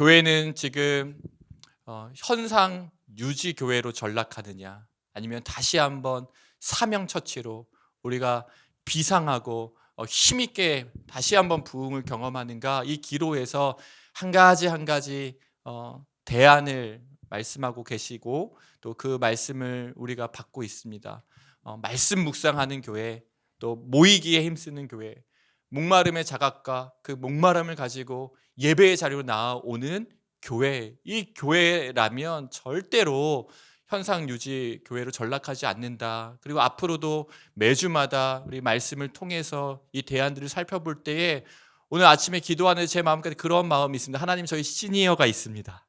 교회는 지금 어, 현상 유지 교회로 전락하느냐 아니면 다시 한번 사명 처치로 우리가 비상하고 어, 힘 있게 다시 한번 부흥을 경험하는가 이 기로에서 한 가지 한 가지 어, 대안을 말씀하고 계시고 또 그 말씀을 우리가 받고 있습니다. 어, 말씀 묵상하는 교회 또 모이기에 힘쓰는 교회 목마름의 자각과 그 목마름을 가지고 예배의 자리로 나아오는 교회 이 교회라면 절대로 현상 유지 교회로 전락하지 않는다. 그리고 앞으로도 매주마다 우리 말씀을 통해서 이 대안들을 살펴볼 때에 오늘 아침에 기도하는 제 마음까지 그런 마음이 있습니다. 하나님 저희 시니어가 있습니다.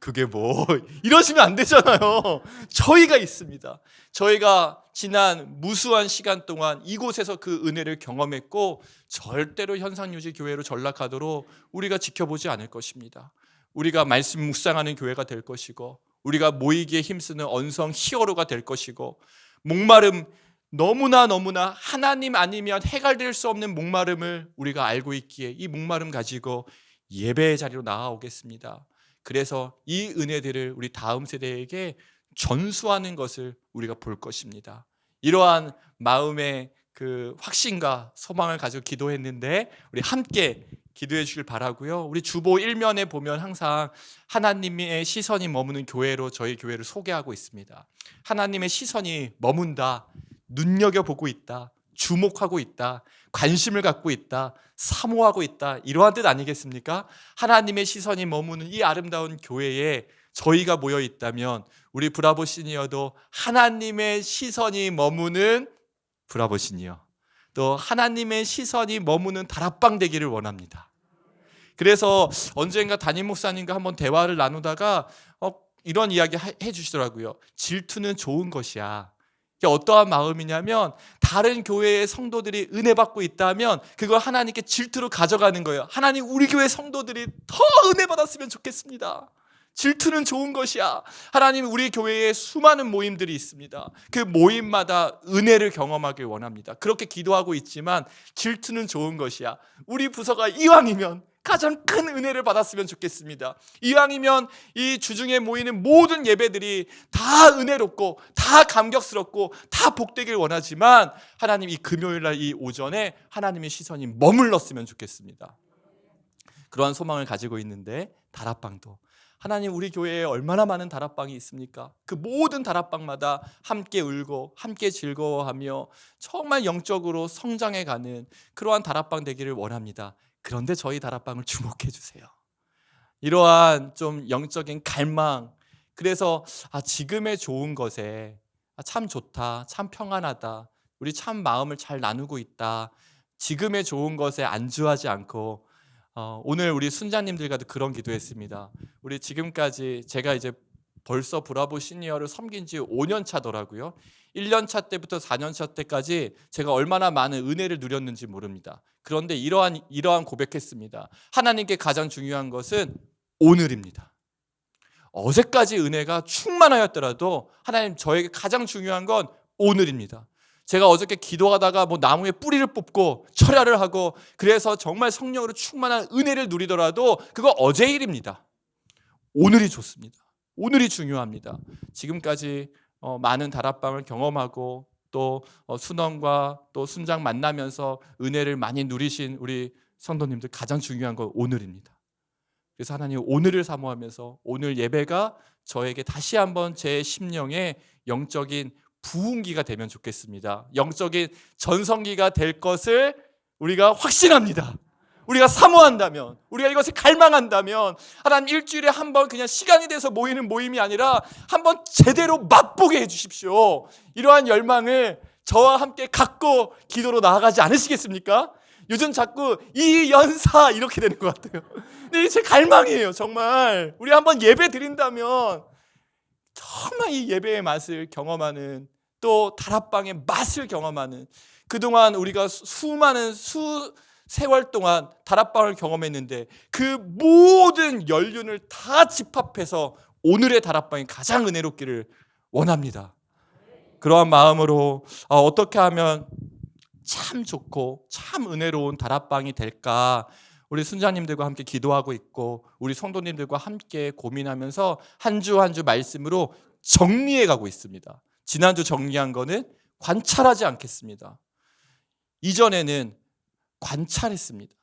그게 뭐 이러시면 안 되잖아요. 저희가 있습니다. 저희가 지난 무수한 시간 동안 이곳에서 그 은혜를 경험했고 절대로 현상 유지 교회로 전락하도록 우리가 지켜보지 않을 것입니다. 우리가 말씀 묵상하는 교회가 될 것이고 우리가 모이기에 힘쓰는 언성 히어로가 될 것이고 목마름 너무나 너무나 하나님 아니면 해결될 수 없는 목마름을 우리가 알고 있기에 이 목마름 가지고 예배의 자리로 나아오겠습니다. 그래서 이 은혜들을 우리 다음 세대에게 전수하는 것을 우리가 볼 것입니다. 이러한 마음의 그 확신과 소망을 가지고 기도했는데 우리 함께 기도해 주길 바라고요. 우리 주보 일면에 보면 항상 하나님의 시선이 머무는 교회로 저희 교회를 소개하고 있습니다. 하나님의 시선이 머문다. 눈여겨 보고 있다. 주목하고 있다. 관심을 갖고 있다. 사모하고 있다. 이러한 뜻 아니겠습니까? 하나님의 시선이 머무는 이 아름다운 교회에 저희가 모여 있다면 우리 브라보 시니어도 하나님의 시선이 머무는 브라보 시니어 또 하나님의 시선이 머무는 다락방 되기를 원합니다. 그래서 언젠가 담임 목사님과 한번 대화를 나누다가 어, 이런 이야기 해 주시더라고요. 질투는 좋은 것이야. 이게 어떠한 마음이냐면 다른 교회의 성도들이 은혜 받고 있다면 그걸 하나님께 질투로 가져가는 거예요. 하나님 우리 교회 성도들이 더 은혜 받았으면 좋겠습니다. 질투는 좋은 것이야. 하나님 우리 교회에 수많은 모임들이 있습니다. 그 모임마다 은혜를 경험하길 원합니다. 그렇게 기도하고 있지만 질투는 좋은 것이야. 우리 부서가 이왕이면 가장 큰 은혜를 받았으면 좋겠습니다. 이왕이면 이 주중에 모이는 모든 예배들이 다 은혜롭고 다 감격스럽고 다 복되길 원하지만 하나님 이 금요일 날 이 오전에 하나님의 시선이 머물렀으면 좋겠습니다. 그러한 소망을 가지고 있는데 다락방도 하나님 우리 교회에 얼마나 많은 다락방이 있습니까? 그 모든 다락방마다 함께 울고 함께 즐거워하며 정말 영적으로 성장해 가는 그러한 다락방 되기를 원합니다. 그런데 저희 다락방을 주목해 주세요. 이러한 좀 영적인 갈망. 그래서 아 지금의 좋은 것에 아, 참 좋다. 참 평안하다. 우리 참 마음을 잘 나누고 있다. 지금의 좋은 것에 안주하지 않고 어, 오늘 우리 순자님들과도 그런 기도했습니다. 우리 지금까지 제가 이제 벌써 브라보 시니어를 섬긴 지 5년 차더라고요. 1년 차 때부터 4년 차 때까지 제가 얼마나 많은 은혜를 누렸는지 모릅니다. 그런데 이러한 이러한 고백했습니다. 하나님께 가장 중요한 것은 오늘입니다. 어제까지 은혜가 충만하였더라도 하나님 저에게 가장 중요한 건 오늘입니다. 제가 어저께 기도하다가 뭐 나무에 뿌리를 뽑고 철야를 하고 그래서 정말 성령으로 충만한 은혜를 누리더라도 그거 어제 일입니다. 오늘이 좋습니다. 오늘이 중요합니다. 지금까지 어, 많은 다락방을 경험하고 또 어, 순원과 또 순장 만나면서 은혜를 많이 누리신 우리 성도님들 가장 중요한 건 오늘입니다. 그래서 하나님 오늘을 사모하면서 오늘 예배가 저에게 다시 한번 제 심령에 영적인 부흥기가 되면 좋겠습니다. 영적인 전성기가 될 것을 우리가 확신합니다. 우리가 사모한다면, 우리가 이것을 갈망한다면, 하나님 일주일에 한 번 그냥 시간이 돼서 모이는 모임이 아니라 한번 제대로 맛보게 해주십시오. 이러한 열망을 저와 함께 갖고 기도로 나아가지 않으시겠습니까? 요즘 자꾸 이 연사 이렇게 되는 것 같아요. 근데 제 갈망이에요, 정말. 우리 한번 예배 드린다면 정말 이 예배의 맛을 경험하는 또 다락방의 맛을 경험하는 그동안 우리가 수많은 수 세월 동안 다락방을 경험했는데 그 모든 연륜을 다 집합해서 오늘의 다락방이 가장 은혜롭기를 원합니다. 그러한 마음으로 어, 어떻게 하면 참 좋고 참 은혜로운 다락방이 될까 우리 순자님들과 함께 기도하고 있고 우리 성도님들과 함께 고민하면서 한 주 한 주 말씀으로 정리해 가고 있습니다. 지난주 정리한 거는 관찰하지 않겠습니다. 이전에는 관찰했습니다.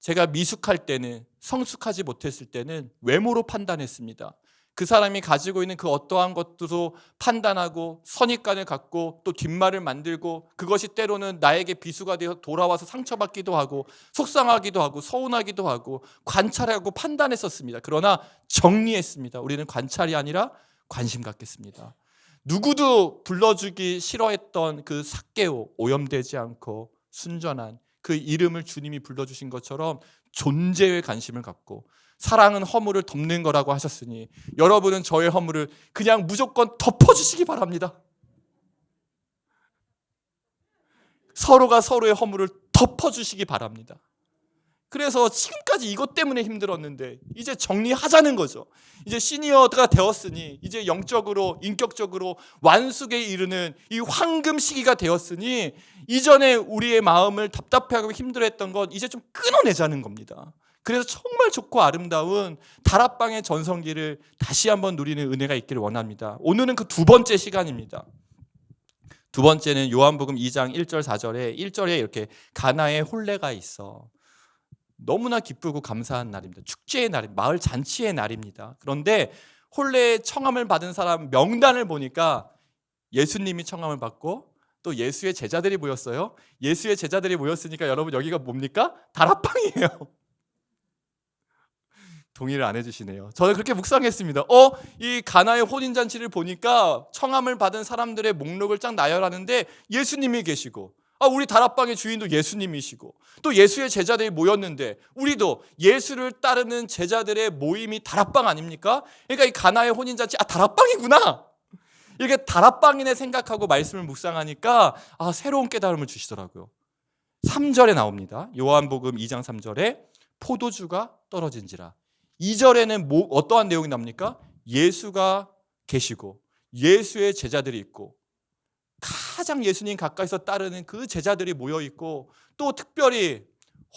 제가 미숙할 때는 성숙하지 못했을 때는 외모로 판단했습니다. 그 사람이 가지고 있는 그 어떠한 것도 판단하고 선입관을 갖고 또 뒷말을 만들고 그것이 때로는 나에게 비수가 되어 돌아와서 상처받기도 하고 속상하기도 하고 서운하기도 하고 관찰하고 판단했었습니다. 그러나 정리했습니다. 우리는 관찰이 아니라 관심 갖겠습니다. 누구도 불러주기 싫어했던 그 삭개오 오염되지 않고 순전한 그 이름을 주님이 불러주신 것처럼 존재에 관심을 갖고 사랑은 허물을 덮는 거라고 하셨으니 여러분은 저의 허물을 그냥 무조건 덮어주시기 바랍니다. 서로가 서로의 허물을 덮어주시기 바랍니다. 그래서 지금까지 이것 때문에 힘들었는데 이제 정리하자는 거죠. 이제 시니어가 되었으니 이제 영적으로 인격적으로 완숙에 이르는 이 황금 시기가 되었으니 이전에 우리의 마음을 답답해하고 힘들어했던 건 이제 좀 끊어내자는 겁니다. 그래서 정말 좋고 아름다운 다락방의 전성기를 다시 한번 누리는 은혜가 있기를 원합니다. 오늘은 그 두 번째 시간입니다. 두 번째는 요한복음 2장 1절 4절에 1절에 이렇게 가나의 혼례가 있어. 너무나 기쁘고 감사한 날입니다. 축제의 날, 마을 잔치의 날입니다. 그런데 혼례 청함을 받은 사람 명단을 보니까 예수님이 청함을 받고 또 예수의 제자들이 모였어요. 예수의 제자들이 모였으니까 여러분 여기가 뭡니까? 다락방이에요. 동의를 안 해주시네요. 저는 그렇게 묵상했습니다. 어, 이 가나의 혼인 잔치를 보니까 청함을 받은 사람들의 목록을 쫙 나열하는데 예수님이 계시고, 아 우리 다락방의 주인도 예수님이시고, 또 예수의 제자들이 모였는데 우리도 예수를 따르는 제자들의 모임이 다락방 아닙니까? 그러니까 이 가나의 혼인 잔치, 아 다락방이구나. 이렇게 다락방이네 생각하고 말씀을 묵상하니까 아 새로운 깨달음을 주시더라고요. 3절에 나옵니다. 요한복음 2장 3절에 포도주가 떨어진지라. 2절에는 뭐, 어떠한 내용이 나옵니까? 예수가 계시고 예수의 제자들이 있고 가장 예수님 가까이서 따르는 그 제자들이 모여 있고 또 특별히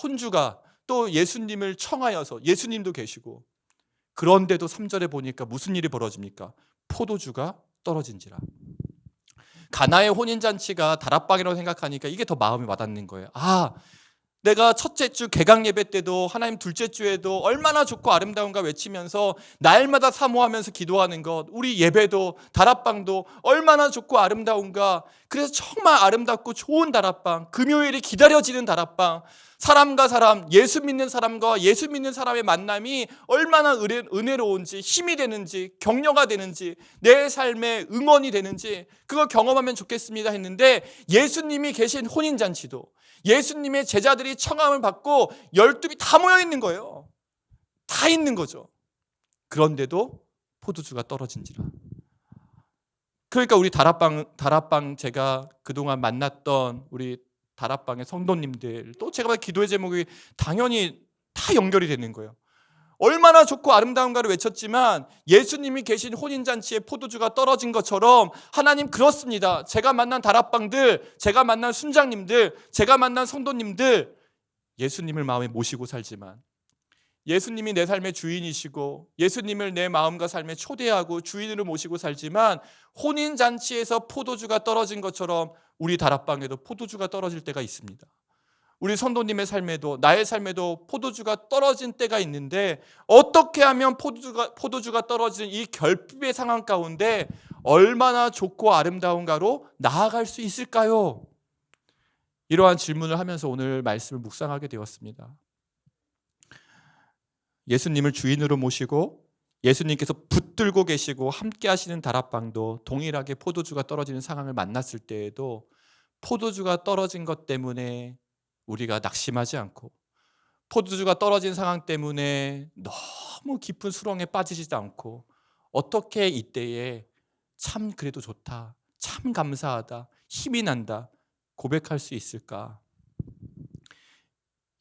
혼주가 또 예수님을 청하여서 예수님도 계시고 그런데도 3절에 보니까 무슨 일이 벌어집니까? 포도주가 떨어진지라. 가나의 혼인 잔치가 다락방이라고 생각하니까 이게 더 마음이 와닿는 거예요. 아, 내가 첫째 주 개강 예배 때도 하나님 둘째 주에도 얼마나 좋고 아름다운가 외치면서 날마다 사모하면서 기도하는 것 우리 예배도 다락방도 얼마나 좋고 아름다운가. 그래서 정말 아름답고 좋은 다락방 금요일이 기다려지는 다락방. 사람과 사람 예수 믿는 사람과 예수 믿는 사람의 만남이 얼마나 은혜, 은혜로운지 힘이 되는지 격려가 되는지 내 삶의 응원이 되는지 그걸 경험하면 좋겠습니다 했는데 예수님이 계신 혼인 잔치도 예수님의 제자들이 청함을 받고 열두비 다 모여 있는 거예요. 다 있는 거죠. 그런데도 포도주가 떨어진지라. 그러니까 우리 다락방 다락방 제가 그동안 만났던 우리 다락방의 성도님들 또 제가 기도의 제목이 당연히 다 연결이 되는 거예요. 얼마나 좋고 아름다운가를 외쳤지만 예수님이 계신 혼인잔치에 포도주가 떨어진 것처럼 하나님 그렇습니다. 제가 만난 다락방들, 제가 만난 순장님들, 제가 만난 성도님들 예수님을 마음에 모시고 살지만 예수님이 내 삶의 주인이시고 예수님을 내 마음과 삶에 초대하고 주인으로 모시고 살지만 혼인잔치에서 포도주가 떨어진 것처럼 우리 다락방에도 포도주가 떨어질 때가 있습니다. 우리 선도님의 삶에도 나의 삶에도 포도주가 떨어진 때가 있는데 어떻게 하면 포도주가 포도주가 떨어지는 이 결핍의 상황 가운데 얼마나 좋고 아름다운가로 나아갈 수 있을까요? 이러한 질문을 하면서 오늘 말씀을 묵상하게 되었습니다. 예수님을 주인으로 모시고 예수님께서 붙들고 계시고 함께 하시는 다락방도 동일하게 포도주가 떨어지는 상황을 만났을 때에도 포도주가 떨어진 것 때문에 우리가 낙심하지 않고 포도주가 떨어진 상황 때문에 너무 깊은 수렁에 빠지지도 않고 어떻게 이때에 참 그래도 좋다. 참 감사하다. 힘이 난다. 고백할 수 있을까?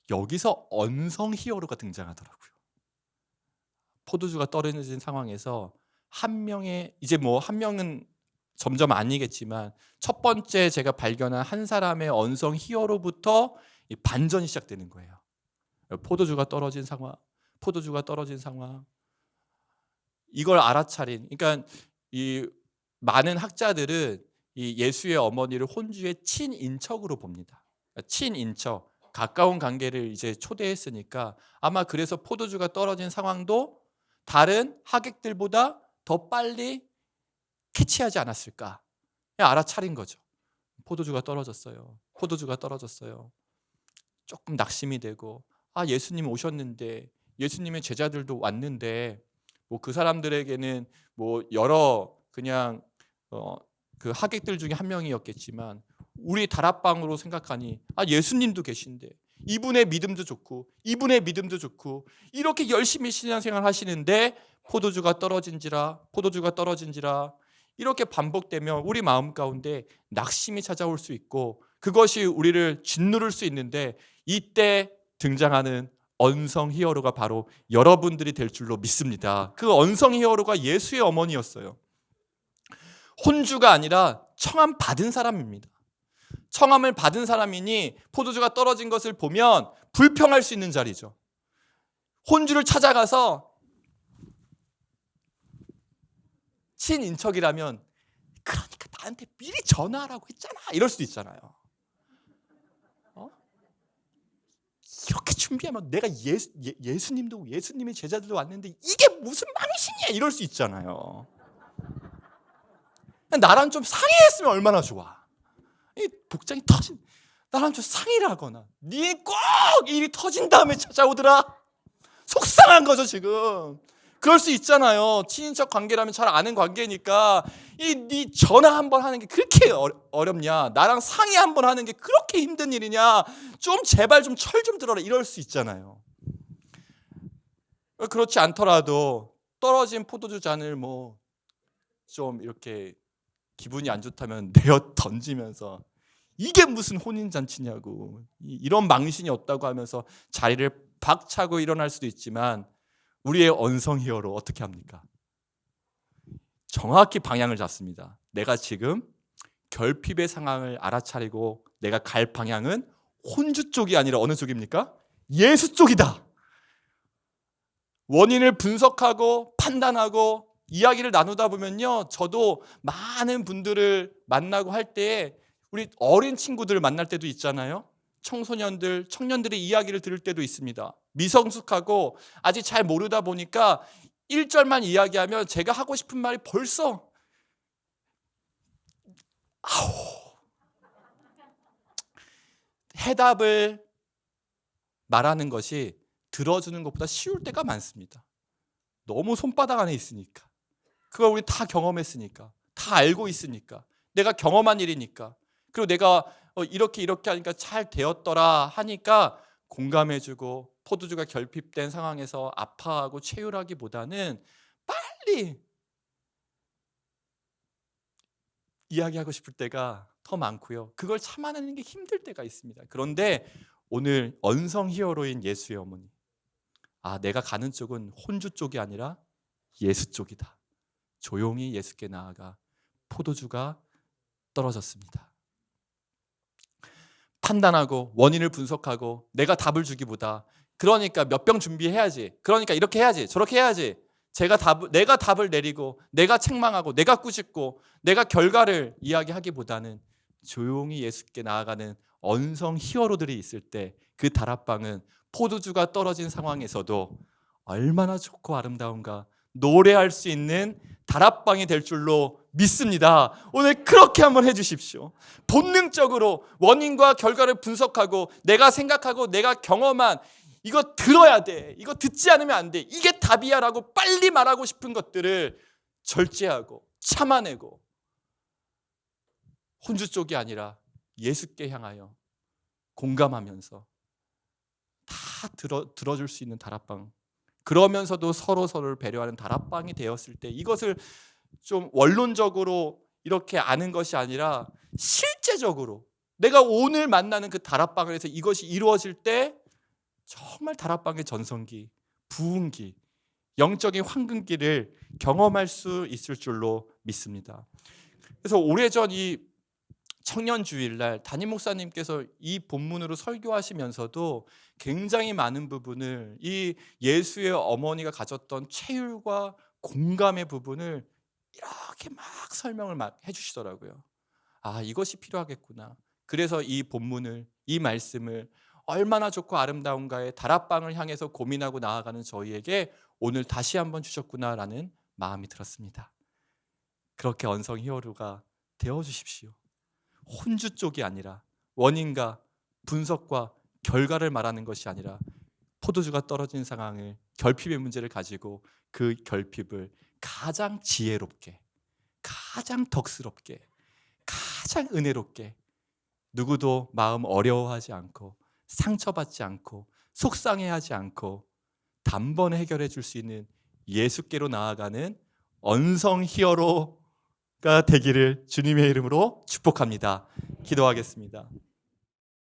여기서 언성 히어로가 등장하더라고요. 포도주가 떨어진 상황에서 한 명의 이제 뭐 한 명은 점점 아니겠지만 첫 번째 제가 발견한 한 사람의 언성 히어로부터 이 반전이 시작되는 거예요. 포도주가 떨어진 상황, 포도주가 떨어진 상황. 이걸 알아차린. 그러니까 이 많은 학자들은 이 예수의 어머니를 혼주의 친인척으로 봅니다. 그러니까 친인척, 가까운 관계를 이제 초대했으니까 아마 그래서 포도주가 떨어진 상황도 다른 하객들보다 더 빨리 캐치하지 않았을까? 알아차린 거죠. 포도주가 떨어졌어요. 포도주가 떨어졌어요. 조금 낙심이 되고 아 예수님 오셨는데 예수님의 제자들도 왔는데 뭐 그 사람들에게는 뭐 여러 그냥 어, 그 하객들 중에 한 명이었겠지만 우리 다락방으로 생각하니 아 예수님도 계신데 이분의 믿음도 좋고 이분의 믿음도 좋고 이렇게 열심히 신앙생활 하시는데 포도주가 떨어진지라 포도주가 떨어진지라 이렇게 반복되면 우리 마음 가운데 낙심이 찾아올 수 있고 그것이 우리를 짓누를 수 있는데 이때 등장하는 언성 히어로가 바로 여러분들이 될 줄로 믿습니다. 그 언성 히어로가 예수의 어머니였어요. 혼주가 아니라 청함 받은 사람입니다. 청함을 받은 사람이니 포도주가 떨어진 것을 보면 불평할 수 있는 자리죠. 혼주를 찾아가서 친인척이라면 그러니까 나한테 미리 전화하라고 했잖아. 이럴 수도 있잖아요. 어? 준비하면 내가 예수, 예, 예수님도 예수님의 제자들도 왔는데 이게 무슨 망신이야 이럴 수 있잖아요. 나랑 좀 상의했으면 얼마나 좋아. 이 복장이 터진 나랑 좀 상의를 하거나 니꼭 일이 터진 다음에 찾아오더라. 속상한 거죠 지금. 그럴 수 있잖아요. 친인척 관계라면 잘 아는 관계니까 이네 전화 한 번 하는 게 그렇게 어렵냐? 나랑 상의 한 번 하는 게 그렇게 힘든 일이냐? 좀 제발 좀철좀 들어라 이럴 수 있잖아요. 그렇지 않더라도 떨어진 포도주 잔을 뭐 좀 이렇게 기분이 안 좋다면 내어 던지면서 이게 무슨 혼인 잔치냐고 이런 망신이 없다고 하면서 자리를 박차고 일어날 수도 있지만 우리의 언성 히어로 어떻게 합니까? 정확히 방향을 잡습니다. 내가 지금 결핍의 상황을 알아차리고 내가 갈 방향은 혼주 쪽이 아니라 어느 쪽입니까? 예수 쪽이다. 원인을 분석하고 판단하고 이야기를 나누다 보면요. 저도 많은 분들을 만나고 할 때에 우리 어린 친구들을 만날 때도 있잖아요. 청소년들, 청년들의 이야기를 들을 때도 있습니다. 미성숙하고 아직 잘 모르다 보니까 1절만 이야기하면 제가 하고 싶은 말이 벌써 아우 해답을 말하는 것이 들어주는 것보다 쉬울 때가 많습니다. 너무 손바닥 안에 있으니까. 그걸 우리 다 경험했으니까. 다 알고 있으니까. 내가 경험한 일이니까. 그리고 내가 어, 이렇게 이렇게 하니까 잘 되었더라 하니까 공감해주고 포도주가 결핍된 상황에서 아파하고 채율하기보다는 빨리 이야기하고 싶을 때가 더 많고요. 그걸 참아내는 게 힘들 때가 있습니다. 그런데 오늘 언성 히어로인 예수의 어머니. 아, 내가 가는 쪽은 혼주 쪽이 아니라 예수 쪽이다. 조용히 예수께 나아가 포도주가 떨어졌습니다. 판단하고 원인을 분석하고 내가 답을 주기보다 그러니까 몇 병 준비해야지. 그러니까 이렇게 해야지. 저렇게 해야지. 제가 답 내가 답을 내리고 내가 책망하고 내가 꾸짖고 내가 결과를 이야기하기보다는 조용히 예수께 나아가는 언성 히어로들이 있을 때 그 다락방은 포도주가 떨어진 상황에서도 얼마나 좋고 아름다운가 노래할 수 있는 다락방이 될 줄로 믿습니다. 오늘 그렇게 한번 해주십시오. 본능적으로 원인과 결과를 분석하고 내가 생각하고 내가 경험한 이거 들어야 돼. 이거 듣지 않으면 안 돼. 이게 답이야 라고 빨리 말하고 싶은 것들을 절제하고 참아내고 혼주 쪽이 아니라 예수께 향하여 공감하면서 다 들어 들어줄 수 있는 다락방. 그러면서도 서로 서로를 배려하는 다락방이 되었을 때 이것을 좀 원론적으로 이렇게 아는 것이 아니라 실제적으로 내가 오늘 만나는 그 다락방을 해서 이것이 이루어질 때 정말 다락방의 전성기, 부흥기, 영적인 황금기를 경험할 수 있을 줄로 믿습니다. 그래서 오래전 이 청년 주일날 담임 목사님께서 이 본문으로 설교하시면서도 굉장히 많은 부분을 이 예수의 어머니가 가졌던 체율과 공감의 부분을 이렇게 막 설명을 막 해주시더라고요. 아 이것이 필요하겠구나. 그래서 이 본문을 이 말씀을 얼마나 좋고 아름다운가의 다락방을 향해서 고민하고 나아가는 저희에게 오늘 다시 한번 주셨구나라는 마음이 들었습니다. 그렇게 언성 히어로가 되어 주십시오. 혼주 쪽이 아니라 원인과 분석과 결과를 말하는 것이 아니라 포도주가 떨어진 상황을 결핍의 문제를 가지고 그 결핍을 가장 지혜롭게 가장 덕스럽게 가장 은혜롭게 누구도 마음 어려워하지 않고 상처받지 않고 속상해하지 않고 단번에 해결해 줄 수 있는 예수께로 나아가는 언성 히어로가 되기를 주님의 이름으로 축복합니다. 기도하겠습니다.